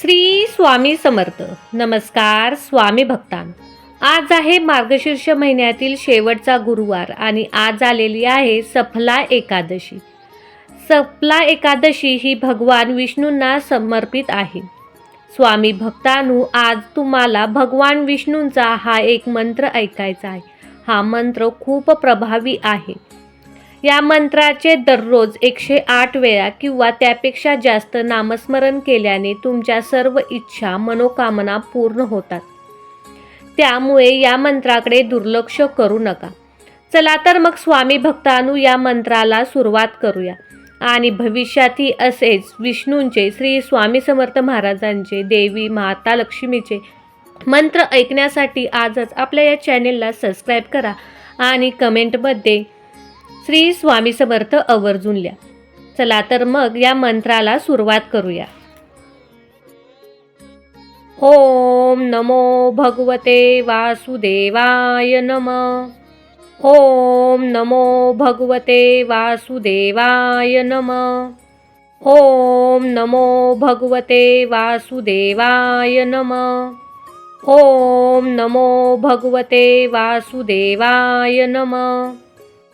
श्री स्वामी समर्थ. नमस्कार स्वामी भक्तान आज आहे मार्गशीर्ष महिन्यातील शेवटचा गुरुवार आणि आज आलेली आहे सफला एकादशी. सफला एकादशी ही भगवान विष्णूंना समर्पित आहे. स्वामी भक्तानू आज तुम्हाला भगवान विष्णूंचा हा एक मंत्र ऐकायचा आहे. हा मंत्र खूप प्रभावी आहे. या मंत्राचे दररोज एकशे आठ वेळा किंवा त्यापेक्षा जास्त नामस्मरण केल्याने तुमच्या सर्व इच्छा मनोकामना पूर्ण होतात. त्यामुळे या मंत्राकडे दुर्लक्ष करू नका. चला तर मग स्वामी भक्तानु या मंत्राला सुरुवात करूया. आणि भविष्यातही असेच विष्णूंचे श्री स्वामी समर्थ महाराजांचे देवी माता लक्ष्मीचे मंत्र ऐकण्यासाठी आजच आपल्या या चॅनेलला सबस्क्राईब करा आणि कमेंटमध्ये श्री स्वामी समर्थ आवर्जून लिहा चला तर मग या मंत्राला सुरुवात करूया. ओम नमो भगवते वासुदेवाय नम. ओम नमो भगवते वासुदेवाय नम. ओम नमो भगवते वासुदेवाय नम. ओम नमो भगवते वासुदेवाय नम.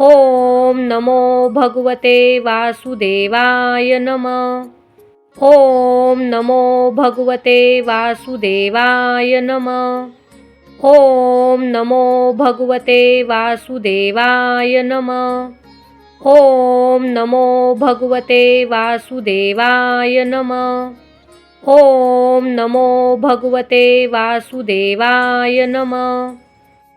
ओम नमो भगवते वासुदेवाय नम। ओम नमो भगवते वासुदेवाय नम। ओम नमो भगवते वासुदेवाय नम। ओम नमो भगवते वासुदेवाय नम। ओम नमो भगवते वासुदेवाय नम।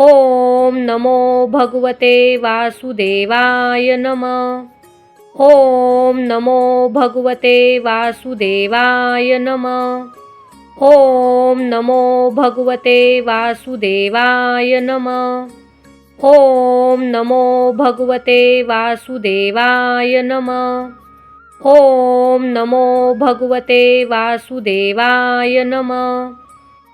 ॐ नमो भगवते वासुदेवाय नम। ॐ नमो भगवते वासुदेवाय नम। ॐ नमो भगवते वासुदेवाय नम। ॐ नमो भगवते वासुदेवाय नम। ॐ नमो भगवते वासुदेवाय नमः।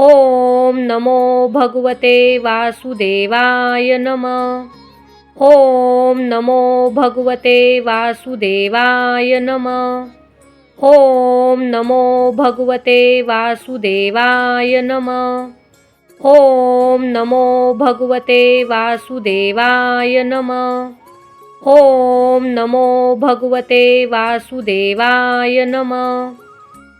ॐ नमो भगवते वासुदेवाय नम। ॐ नमो भगवते वासुदेवाय नम। ॐ नमो भगवते वासुदेवाय नम। ॐ नमो भगवते वासुदेवाय नम। ॐ नमो भगवते वासुदेवाय नमः।